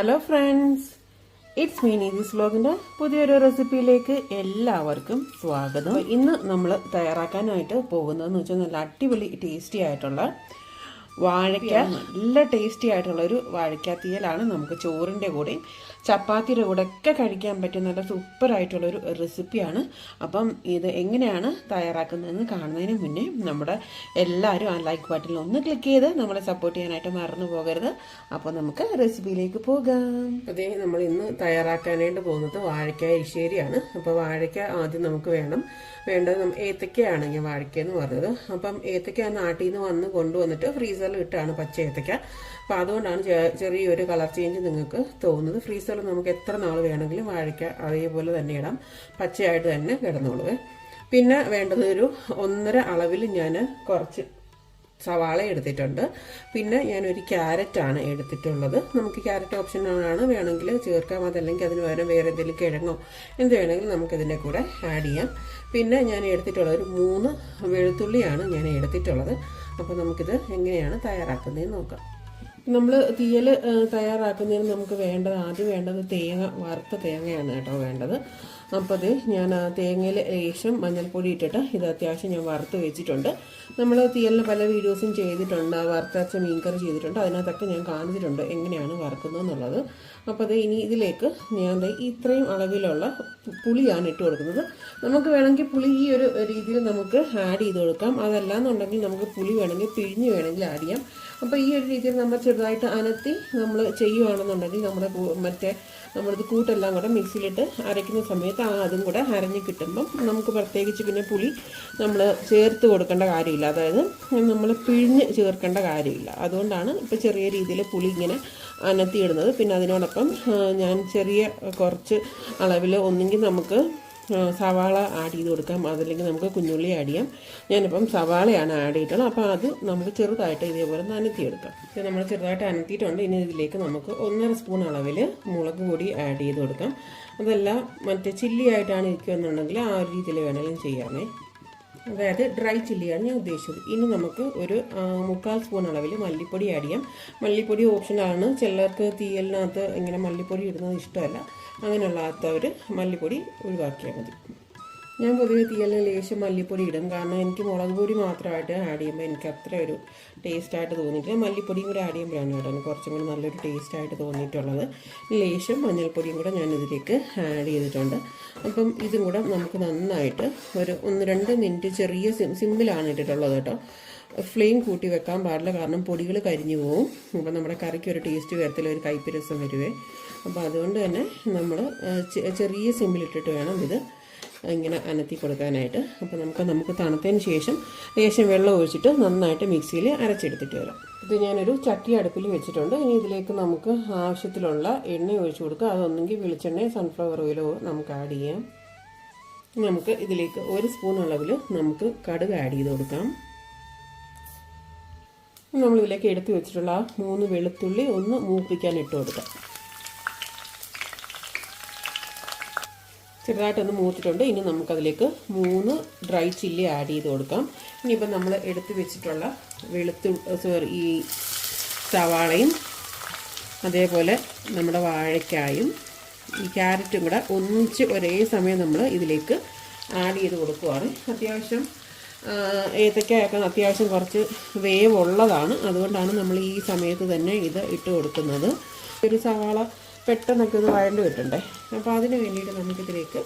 Hello friends it's me Neethi's വ്ലോഗിന്റെ പുതിയൊരു റെസിപ്പിയിലേക്ക് എല്ലാവർക്കും സ്വാഗതം. ഇന്ന് നമ്മൾ തയ്യാറാക്കാനായിട്ട് പോകുന്നതെന്ന് വെച്ചാൽ നല്ല അടിപൊളി ടേസ്റ്റി ആയിട്ടുള്ള വാഴയ്ക്ക നല്ല ടേസ്റ്റി ആയിട്ടുള്ള ഒരു വാഴയ്ക്ക തീയലാണ് നമുക്ക് ചോറിന്റെ കൂടെയും ചപ്പാത്തിയുടെ കൂടെ ഒക്കെ കഴിക്കാൻ പറ്റുന്ന നല്ല സൂപ്പർ ആയിട്ടുള്ള ഒരു റെസിപ്പിയാണ് അപ്പം ഇത് എങ്ങനെയാണ് തയ്യാറാക്കുന്നതെന്ന് കാണുന്നതിന് മുന്നേ നമ്മുടെ എല്ലാവരും ആ ലൈക്ക് ബട്ടണിൽ ഒന്ന് ക്ലിക്ക് ചെയ്ത് നമ്മളെ സപ്പോർട്ട് ചെയ്യാനായിട്ട് മറന്നു പോകരുത്. അപ്പോൾ നമുക്ക് റെസിപ്പിയിലേക്ക് പോകാം. അതേ നമ്മൾ ഇന്ന് തയ്യാറാക്കാനായിട്ട് പോകുന്നത് വാഴയ്ക്ക എരിശ്ശേരിയാണ്. അപ്പോൾ വാഴയ്ക്ക ആദ്യം നമുക്ക് വേണം. വേണ്ടത് ഏത്തക്കയാണ് ഞാൻ വാഴയ്ക്ക എന്ന് പറഞ്ഞത്. അപ്പം ഏത്തക്ക നാട്ടിൽ നിന്ന് വന്ന് കൊണ്ടുവന്നിട്ട് ഫ്രീസറിൽ ഇട്ടാണ് പച്ച ഏത്തയ്ക്ക. അപ്പം അതുകൊണ്ടാണ് ചെറിയൊരു കളർ ചേഞ്ച് നിങ്ങൾക്ക് തോന്നുന്നത്. ഫ്രീസറിൽ നമുക്ക് എത്ര നാൾ വേണമെങ്കിലും വാഴയ്ക്ക അതേപോലെ തന്നെ ഇടാം. പച്ചയായിട്ട് തന്നെ കിടന്നോളൂ. പിന്നെ വേണ്ടത് ഒരു ഒന്നര അളവിൽ ഞാൻ കുറച്ച് സവാള എടുത്തിട്ടുണ്ട്. പിന്നെ ഞാനൊരു ക്യാരറ്റാണ് എടുത്തിട്ടുള്ളത്. നമുക്ക് ക്യാരറ്റ് ഓപ്ഷനാണ് വേണമെങ്കിൽ ചേർക്കാം. അതല്ലെങ്കിൽ അതിന് പകരം വേറെ എന്തെങ്കിലും കിഴങ്ങോ എന്ത് വേണമെങ്കിലും നമുക്കിതിന്റെ കൂടെ ആഡ് ചെയ്യാം. പിന്നെ ഞാൻ എടുത്തിട്ടുള്ളത് ഒരു മൂന്ന് വെളുത്തുള്ളിയാണ് ഞാൻ എടുത്തിട്ടുള്ളത്. അപ്പോൾ നമുക്കിത് എങ്ങനെയാണ് തയ്യാറാക്കുന്നതെന്ന് നോക്കാം. നമ്മൾ തീയൽ തയ്യാറാക്കുന്നതിന് നമുക്ക് വേണ്ടത് ആദ്യം വേണ്ടത് തേങ്ങ വറുത്ത തേങ്ങയാണ് കേട്ടോ വേണ്ടത്. അപ്പോൾ അത് ഞാൻ തേങ്ങയിൽ ലേശം മഞ്ഞൾപ്പൊടി ഇട്ടിട്ട് ഇത് അത്യാവശ്യം ഞാൻ വറുത്ത് വെച്ചിട്ടുണ്ട്. നമ്മൾ തീയലിന് പല വീഡിയോസും ചെയ്തിട്ടുണ്ട്. വറുത്തച്ച മീൻകറി ചെയ്തിട്ടുണ്ട്. അതിനകത്തൊക്കെ ഞാൻ കാണിച്ചിട്ടുണ്ട് എങ്ങനെയാണ് വറുക്കുന്നതെന്നുള്ളത്. അപ്പോൾ അത് ഇനി ഇതിലേക്ക് ഞാൻ ഇത്രയും അളവിലുള്ള പുളിയാണ് ഇട്ട് കൊടുക്കുന്നത്. നമുക്ക് വേണമെങ്കിൽ പുളി ഈ ഒരു രീതിയിൽ നമുക്ക് ആഡ് ചെയ്ത് കൊടുക്കാം. അതല്ല എന്നുണ്ടെങ്കിൽ നമുക്ക് പുളി വേണമെങ്കിൽ പിഴിഞ്ഞ് വേണമെങ്കിൽ ആഡ് ചെയ്യാം. അപ്പോൾ ഈ ഒരു രീതിയിൽ നമ്മൾ ചെറുതായിട്ട് അനത്തി നമ്മൾ ചെയ്യുകയാണെന്നുണ്ടെങ്കിൽ നമ്മുടെ മറ്റേ നമ്മളിത് കൂട്ടെല്ലാം കൂടെ മിക്സിയിലിട്ട് അരയ്ക്കുന്ന സമയത്ത് ആ അതും കൂടെ അരഞ്ഞ് കിട്ടുമ്പം നമുക്ക് പ്രത്യേകിച്ച് പിന്നെ പുളി നമ്മൾ ചേർത്ത് കൊടുക്കേണ്ട കാര്യമില്ല. അതായത് നമ്മൾ പിഴിഞ്ഞ് ചേർക്കേണ്ട കാര്യമില്ല. അതുകൊണ്ടാണ് ഇപ്പോൾ ചെറിയ രീതിയിൽ പുളി ഇങ്ങനെ അനത്തിയിടുന്നത്. പിന്നെ അതിനോടൊപ്പം ഞാൻ ചെറിയ കുറച്ച് അളവിൽ ഒന്നെങ്കിൽ നമുക്ക് സവാള ആഡ് ചെയ്ത് കൊടുക്കാം. അതല്ലെങ്കിൽ നമുക്ക് കുഞ്ഞുള്ളി ആഡ് ചെയ്യാം. ഞാനിപ്പം സവാളയാണ് ആഡ് ചെയ്തിട്ടുള്ളത്. അപ്പോൾ അത് നമ്മൾ ചെറുതായിട്ട് ഇതേപോലെ നനത്തിയെടുക്കാം. ഇത് നമ്മൾ ചെറുതായിട്ട് അനത്തിയിട്ടുണ്ട്. ഇനി ഇതിലേക്ക് നമുക്ക് ഒന്നര സ്പൂൺ അളവിൽ മുളക് പൊടി ആഡ് ചെയ്ത് കൊടുക്കാം. അതല്ല മറ്റേ ചില്ലി ആയിട്ടാണ് ഇരിക്കുമെന്നുണ്ടെങ്കിൽ ആ ഒരു രീതിയിൽ വേണമെങ്കിലും ചെയ്യാമേ. അതായത് ഡ്രൈ ചില്ലിയാണ് ഞാൻ ഉദ്ദേശിച്ചത്. ഇനി നമുക്ക് ഒരു മുക്കാൽ സ്പൂൺ അളവിൽ മല്ലിപ്പൊടി ആഡ് ചെയ്യാം. മല്ലിപ്പൊടി ഓപ്ഷനാണ്. ചിലർക്ക് തീയലിനകത്ത് ഇങ്ങനെ മല്ലിപ്പൊടി ഇടുന്നത് ഇഷ്ടമല്ല. അങ്ങനെയുള്ളാത്തവർ മല്ലിപ്പൊടി ഒഴിവാക്കിയാൽ മതി. ഞാൻ പൊതുവെ തീയലിന് ലേശം മല്ലിപ്പൊടി ഇടും. കാരണം എനിക്ക് മുളക് പൊടി മാത്രമായിട്ട് ആഡ് ചെയ്യുമ്പോൾ എനിക്ക് അത്ര ഒരു ടേസ്റ്റായിട്ട് തോന്നിയിട്ടില്ല. മല്ലിപ്പൊടിയും കൂടെ ആഡ് ചെയ്യുമ്പോഴാണ് കേട്ടോ കുറച്ചും കൂടി നല്ലൊരു ടേസ്റ്റായിട്ട് തോന്നിയിട്ടുള്ളത്. ലേശം മഞ്ഞൾപ്പൊടിയും കൂടെ ഞാൻ ഇതിലേക്ക് ആഡ് ചെയ്തിട്ടുണ്ട്. അപ്പം ഇതും കൂടെ നമുക്ക് നന്നായിട്ട് ഒരു ഒന്ന് രണ്ട് മിനിറ്റ് ചെറിയ സിം സിമ്മിലാണ് ഇട്ടിട്ടുള്ളത് കേട്ടോ. ഫ്ലെയിം കൂട്ടി വെക്കാൻ പാടില്ല. കാരണം പൊടികൾ കരിഞ്ഞു പോവും. അപ്പം നമ്മുടെ കറിക്ക് ഒരു ടേസ്റ്റ് വരത്തില്ല. ഒരു കയ്പ്പ് വരുവേ. അപ്പോൾ അതുകൊണ്ട് തന്നെ നമ്മൾ ചെറിയ സിമ്മിലിട്ടിട്ട് വേണം ഇത് ഇങ്ങനെ അനത്തി കൊടുക്കാനായിട്ട്. അപ്പോൾ നമുക്ക് നമുക്ക് തണുത്തതിന് ശേഷം ലേശം വെള്ളം ഒഴിച്ചിട്ട് നന്നായിട്ട് മിക്സിയിൽ അരച്ചെടുത്തിട്ട് വരാം. ഇത് ഞാനൊരു ചട്ടി അടുപ്പിൽ വെച്ചിട്ടുണ്ട്. ഇനി ഇതിലേക്ക് നമുക്ക് ആവശ്യത്തിലുള്ള എണ്ണ ഒഴിച്ചു കൊടുക്കുക അതൊന്നെങ്കിൽ വെളിച്ചെണ്ണ സൺഫ്ലവർ ഓയിലോ നമുക്ക് ആഡ് ചെയ്യാം. നമുക്ക് ഇതിലേക്ക് ഒരു സ്പൂൺ അളവിൽ നമുക്ക് കടുക് ആഡ് ചെയ്ത് കൊടുക്കാം. നമ്മളിതിലേക്ക് എടുത്തു വെച്ചിട്ടുള്ള ആ മൂന്ന് വെളുത്തുള്ളി ഒന്ന് മൂപ്പിക്കാൻ ഇട്ട് കൊടുക്കാം. ചെറുതായിട്ടൊന്ന് മൂത്തിട്ടുണ്ട്. ഇനി നമുക്കതിലേക്ക് മൂന്ന് ഡ്രൈ ചില്ലി ആഡ് ചെയ്ത് കൊടുക്കാം. ഇനിയിപ്പോൾ നമ്മൾ എടുത്തു വെച്ചിട്ടുള്ള വെളുത്തു സോറി ഈ സവാളയും അതേപോലെ നമ്മുടെ വാഴയ്ക്കായും ഈ ക്യാരറ്റും കൂടെ ഒന്നിച്ച് ഒരേ സമയം നമ്മൾ ഇതിലേക്ക് ആഡ് ചെയ്ത് കൊടുക്കുവാണ്. അത്യാവശ്യം ഏത്തക്കായൊക്കെ അത്യാവശ്യം കുറച്ച് വേവുള്ളതാണ്. അതുകൊണ്ടാണ് നമ്മൾ ഈ സമയത്ത് തന്നെ ഇത് ഇട്ട് കൊടുക്കുന്നത്. ഒരു സവാള പെട്ടെന്നൊക്കെ ഒന്ന് വഴണ്ട് കിട്ടണ്ടേ അപ്പോൾ അതിന് വേണ്ടിയിട്ട് നമുക്കിതിലേക്ക്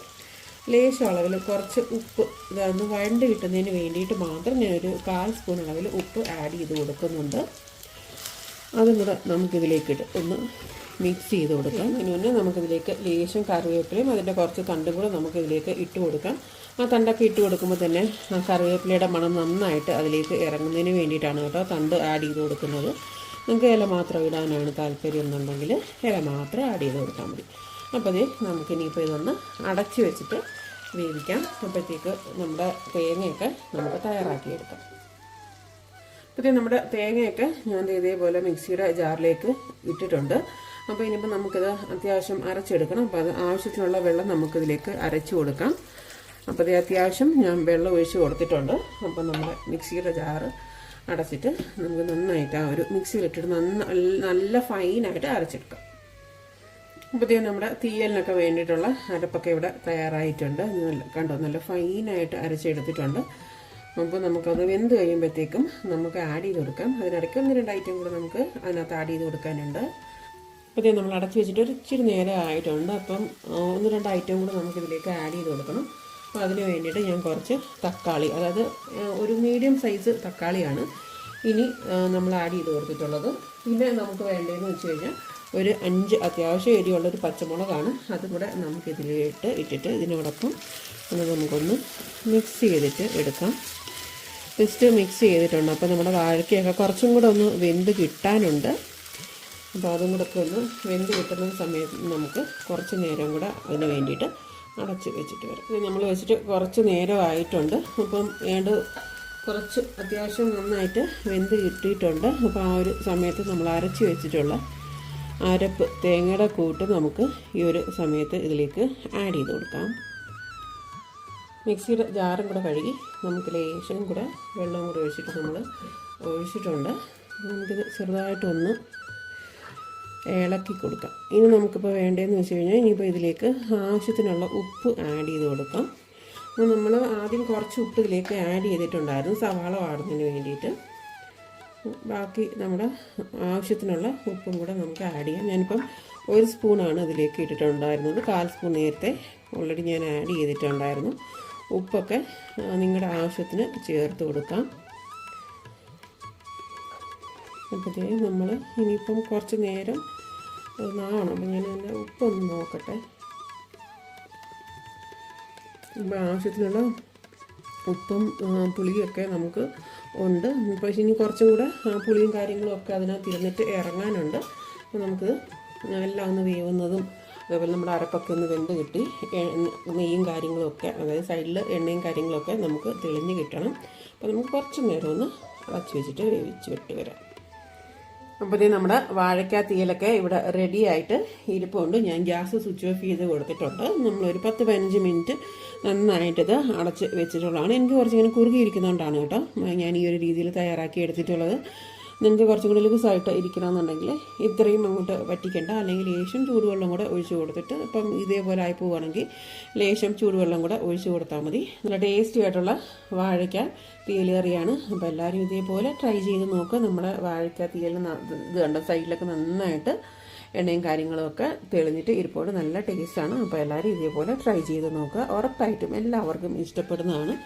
ലേശം അളവിൽ കുറച്ച് ഉപ്പ് ഇതൊന്ന് വഴണ്ട് കിട്ടുന്നതിന് വേണ്ടിയിട്ട് മാത്രം ഞാനൊരു കാൽ സ്പൂൺ അളവിൽ ഉപ്പ് ആഡ് ചെയ്ത് കൊടുക്കുന്നുണ്ട്. അതും കൂടെ നമുക്കിതിലേക്കിട്ട് ഒന്ന് മിക്സ് ചെയ്ത് കൊടുക്കാം. അതിന് മുന്നേ നമുക്കിതിലേക്ക് ലേശം കറിവേപ്പിലയും അതിന്റെ കുറച്ച് തണ്ടും കൂടെ നമുക്കിതിലേക്ക് ഇട്ട് കൊടുക്കാം. ആ തണ്ടൊക്കെ ഇട്ട് കൊടുക്കുമ്പോൾ തന്നെ ആ കറിവേപ്പിലയുടെ മണം നന്നായിട്ട് അതിലേക്ക് ഇറങ്ങുന്നതിന് വേണ്ടിയിട്ടാണ് കേട്ടോ തണ്ട് ആഡ് ചെയ്ത് കൊടുക്കുന്നത്. നിങ്ങൾക്ക് ഇല മാത്രം ഇടാനാണ് താല്പര്യം എന്നുണ്ടെങ്കിൽ ഇല മാത്രം ആഡ് ചെയ്ത് കൊടുത്താൽ മതി. അപ്പോൾ അതേ നമുക്കിനിയിപ്പോൾ ഇതൊന്ന് അടച്ചു വെച്ചിട്ട് വേവിക്കാം. അപ്പോഴത്തേക്ക് നമ്മുടെ തേങ്ങയൊക്കെ നമുക്ക് തയ്യാറാക്കിയെടുക്കാം. പിന്നെ നമ്മുടെ തേങ്ങയൊക്കെ ഞാൻ ഇതേപോലെ മിക്സിയുടെ ജാറിലേക്ക് ഇട്ടിട്ടുണ്ട്. അപ്പോൾ ഇനിയിപ്പോൾ നമുക്കിത് അത്യാവശ്യം അരച്ചെടുക്കണം. അപ്പോൾ അത് ആവശ്യത്തിനുള്ള വെള്ളം നമുക്കിതിലേക്ക് അരച്ചു കൊടുക്കാം. അപ്പോൾ ഇത് അത്യാവശ്യം ഞാൻ വെള്ളം ഒഴിച്ച് കൊടുത്തിട്ടുണ്ട്. അപ്പോൾ നമ്മുടെ മിക്സിയുടെ ജാറ് അടച്ചിട്ട് നമുക്ക് നന്നായിട്ട് ആ ഒരു മിക്സിയിലിട്ടിട്ട് നന്ന നല്ല ഫൈനായിട്ട് അരച്ചെടുക്കാം. അപ്പോൾ നമ്മുടെ തീയലിനൊക്കെ വേണ്ടിയിട്ടുള്ള അരപ്പൊക്കെ ഇവിടെ തയ്യാറായിട്ടുണ്ട്. കണ്ടോ? നല്ല ഫൈനായിട്ട് അരച്ചെടുത്തിട്ടുണ്ട്. അപ്പോൾ നമുക്കത് വെന്ത് കഴിയുമ്പോഴത്തേക്കും നമുക്ക് ആഡ് ചെയ്ത് കൊടുക്കാം. അതിനിടയ്ക്ക് ഒന്ന് രണ്ട് ഐറ്റം കൂടെ നമുക്ക് അതിനകത്ത് ആഡ് ചെയ്ത് കൊടുക്കാനുണ്ട്. അപ്പോൾ നമ്മൾ അടച്ചു വെച്ചിട്ട് ഒരു ഇച്ചിരി നേരം ആയിട്ടുണ്ട് അപ്പം ഒന്ന് രണ്ട് ഐറ്റം കൂടെ നമുക്കിതിലേക്ക് ആഡ് ചെയ്ത് കൊടുക്കണം. അപ്പോൾ അതിന് വേണ്ടിയിട്ട് ഞാൻ കുറച്ച് തക്കാളി അതായത് ഒരു മീഡിയം സൈസ് തക്കാളിയാണ് ഇനി നമ്മൾ ആഡ് ചെയ്ത് കൊടുത്തിട്ടുള്ളത്. പിന്നെ നമുക്ക് വേണ്ടതെന്ന് വെച്ച് കഴിഞ്ഞാൽ ഒരു അഞ്ച് അത്യാവശ്യം എരിവുള്ളൊരു പച്ചമുളകാണ്. അതും കൂടെ നമുക്ക് ഇതിലിട്ട് ഇട്ടിട്ട് ഇതിനോടൊപ്പം ഒന്ന് നമുക്കൊന്ന് മിക്സ് ചെയ്തിട്ട് എടുക്കാം. ജസ്റ്റ് മിക്സ് ചെയ്തിട്ടുണ്ട്. അപ്പോൾ നമ്മുടെ വാഴയ്ക്കൊക്കെ കുറച്ചും കൂടെ ഒന്ന് വെന്ത് കിട്ടാനുണ്ട്. അപ്പോൾ അതും കൂടെ ഒക്കെ ഒന്ന് വെന്ത് കിട്ടുന്ന സമയത്ത് നമുക്ക് കുറച്ച് നേരം കൂടെ അതിന് വേണ്ടിയിട്ട് അടച്ച് വെച്ചിട്ട് വരാം. ഇത് നമ്മൾ വെച്ചിട്ട് കുറച്ച് നേരമായിട്ടുണ്ട് അപ്പം ഏണ്ട് കുറച്ച് അത്യാവശ്യം നന്നായിട്ട് വെന്ത് കിട്ടിയിട്ടുണ്ട്. അപ്പോൾ ആ ഒരു സമയത്ത് നമ്മൾ അരച്ച് വെച്ചിട്ടുള്ള അരപ്പ് തേങ്ങയുടെ കൂട്ട് നമുക്ക് ഈ ഒരു സമയത്ത് ഇതിലേക്ക് ആഡ് ചെയ്ത് കൊടുക്കാം. മിക്സിയുടെ ജാറും കൂടെ കഴുകി നമുക്ക് ലേശം കൂടെ വെള്ളം കൂടെ ഒഴിച്ചിട്ട് നമ്മൾ ഒഴിച്ചിട്ടുണ്ട്. നമുക്കിത് ചെറുതായിട്ടൊന്ന് ഇളക്കി കൊടുക്കാം. ഇനി നമുക്കിപ്പോൾ വേണ്ടതെന്ന് വെച്ച് കഴിഞ്ഞാൽ ഇനിയിപ്പോൾ ഇതിലേക്ക് ആവശ്യത്തിനുള്ള ഉപ്പ് ആഡ് ചെയ്ത് കൊടുക്കാം. അപ്പോൾ നമ്മൾ ആദ്യം കുറച്ച് ഉപ്പ് ഇതിലേക്ക് ആഡ് ചെയ്തിട്ടുണ്ടായിരുന്നു. സവാള വാടുന്നതിന് വേണ്ടിയിട്ട്. ബാക്കി നമ്മുടെ ആവശ്യത്തിനുള്ള ഉപ്പും കൂടെ നമുക്ക് ആഡ് ചെയ്യാം. ഞാനിപ്പം ഒരു സ്പൂണാണ് ഇതിലേക്ക് ഇട്ടിട്ടുണ്ടായിരുന്നത്. കാൽ സ്പൂൺ നേരത്തെ ഓൾറെഡി ഞാൻ ആഡ് ചെയ്തിട്ടുണ്ടായിരുന്നു. ഉപ്പൊക്കെ നിങ്ങളുടെ ആവശ്യത്തിന് ചേർത്ത് കൊടുക്കാം. അപ്പോഴത്തേ നമ്മൾ ഇനിയിപ്പം കുറച്ച് നേരം ഒന്നാവണം. അപ്പം ഞാൻ എന്റെ ഉപ്പൊന്ന് നോക്കട്ടെ. ഇപ്പം ആവശ്യത്തിനുള്ള ഉപ്പും പുളിയൊക്കെ നമുക്ക് ഉണ്ട്. പക്ഷേ ഇനി കുറച്ചും കൂടെ പുളിയും കാര്യങ്ങളും ഒക്കെ അതിനകത്ത് ഇരുന്നിട്ട് ഇറങ്ങാനുണ്ട്. അപ്പോൾ നമുക്ക് എല്ലാം ഒന്ന് വേവുന്നതും അതേപോലെ നമ്മുടെ അരപ്പൊക്കെ ഒന്ന് വെന്ത് കിട്ടി. നെയ്യും കാര്യങ്ങളും ഒക്കെ അതായത് സൈഡിൽ എണ്ണയും കാര്യങ്ങളൊക്കെ നമുക്ക് തെളിഞ്ഞ് കിട്ടണം. അപ്പോൾ നമുക്ക് കുറച്ച് നേരം ഒന്ന് അടച്ച് വെച്ചിട്ട് വേവിച്ച് വിട്ട് വരാം അപ്പോൾ ഇത് നമ്മുടെ വാഴയ്ക്ക തീയലൊക്കെ ഇവിടെ റെഡി ആയിട്ട് ഇരിപ്പുണ്ട്. ഞാൻ ഗ്യാസ് സ്വിച്ച് ഓഫ് ചെയ്ത് കൊടുത്തിട്ടുണ്ട്. നമ്മളൊരു പത്ത് പതിനഞ്ച് മിനിറ്റ് നന്നായിട്ടിത് അടച്ച് വെച്ചിട്ടുള്ളതാണ്. എനിക്ക് കുറച്ചിങ്ങനെ കുറുകിയിരിക്കുന്നതുകൊണ്ടാണ് കേട്ടോ. ഞാൻ ഈ ഒരു രീതിയിൽ തയ്യാറാക്കി എടുത്തിട്ടുള്ളത്. നിങ്ങൾക്ക് കുറച്ചും കൂടി ലൂസായിട്ട് ഇരിക്കണമെന്നുണ്ടെങ്കിൽ ഇത്രയും അങ്ങോട്ട് വറ്റിക്കേണ്ട. അല്ലെങ്കിൽ ലേശം ചൂടുവെള്ളം കൂടെ ഒഴിച്ച് കൊടുത്തിട്ട് ഇപ്പം ഇതേപോലെ ആയി പോവുകയാണെങ്കിൽ ലേശം ചൂടുവെള്ളം കൂടെ ഒഴിച്ച് കൊടുത്താൽ മതി. നല്ല ടേസ്റ്റി ആയിട്ടുള്ള വാഴയ്ക്ക തീലേറിയാണ് അപ്പോൾ എല്ലാവരും ഇതേപോലെ ട്രൈ ചെയ്ത് നോക്കുക നമ്മുടെ വാഴയ്ക്ക തീയൽ ഇത് കണ്ട? സൈഡിലൊക്കെ നന്നായിട്ട് എണ്ണയും കാര്യങ്ങളും ഒക്കെ തെളിഞ്ഞിട്ട് ഇരിപ്പോട് നല്ല ടേസ്റ്റാണ് അപ്പോൾ എല്ലാവരും ഇതേപോലെ ട്രൈ ചെയ്ത് നോക്കുക. ഉറപ്പായിട്ടും എല്ലാവർക്കും ഇഷ്ടപ്പെടുന്നതാണ്.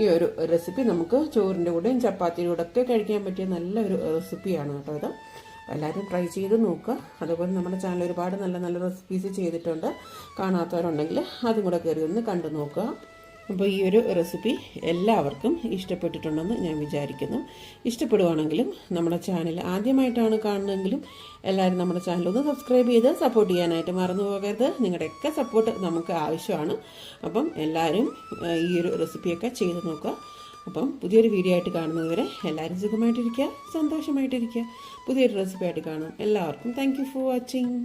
ഈ ഒരു റെസിപ്പി നമുക്ക് ചോറിന്റെ കൂടെയും ചപ്പാത്തിയുടെ കൂടെ ഒക്കെ കഴിക്കാൻ പറ്റിയ നല്ലൊരു റെസിപ്പിയാണ് കേട്ടോ ഇത്. എല്ലാവരും ട്രൈ ചെയ്ത് നോക്കുക. അതുപോലെ നമ്മുടെ ചാനൽ ഒരുപാട് നല്ല നല്ല റെസിപ്പീസ് ചെയ്തിട്ടുണ്ട്. കാണാത്തവരുണ്ടെങ്കിൽ അതും കൂടെ കയറി ഒന്ന് കണ്ടു നോക്കുക. അപ്പോൾ ഈ ഒരു റെസിപ്പി എല്ലാവർക്കും ഇഷ്ടപ്പെട്ടിട്ടുണ്ടെന്ന് ഞാൻ വിചാരിക്കുന്നു. ഇഷ്ടപ്പെടുവാണെങ്കിലും നമ്മുടെ ചാനൽ ആദ്യമായിട്ടാണ് കാണുന്നതെങ്കിലും എല്ലാവരും നമ്മുടെ ചാനൽ ഒന്ന് സബ്സ്ക്രൈബ് ചെയ്ത് സപ്പോർട്ട് ചെയ്യാനായിട്ട് മറന്നു പോകരുത്. നിങ്ങളുടെയൊക്കെ സപ്പോർട്ട് നമുക്ക് ആവശ്യമാണ്. അപ്പം എല്ലാവരും ഈ ഒരു റെസിപ്പിയൊക്കെ ചെയ്ത് നോക്കുക. അപ്പം പുതിയൊരു വീഡിയോ ആയിട്ട് കാണുന്നതുവരെ എല്ലാവരും സുഖമായിട്ടിരിക്കുക സന്തോഷമായിട്ടിരിക്കുക. പുതിയൊരു റെസിപ്പി ആയിട്ട് കാണാം. എല്ലാവർക്കും താങ്ക് ഫോർ വാച്ചിങ്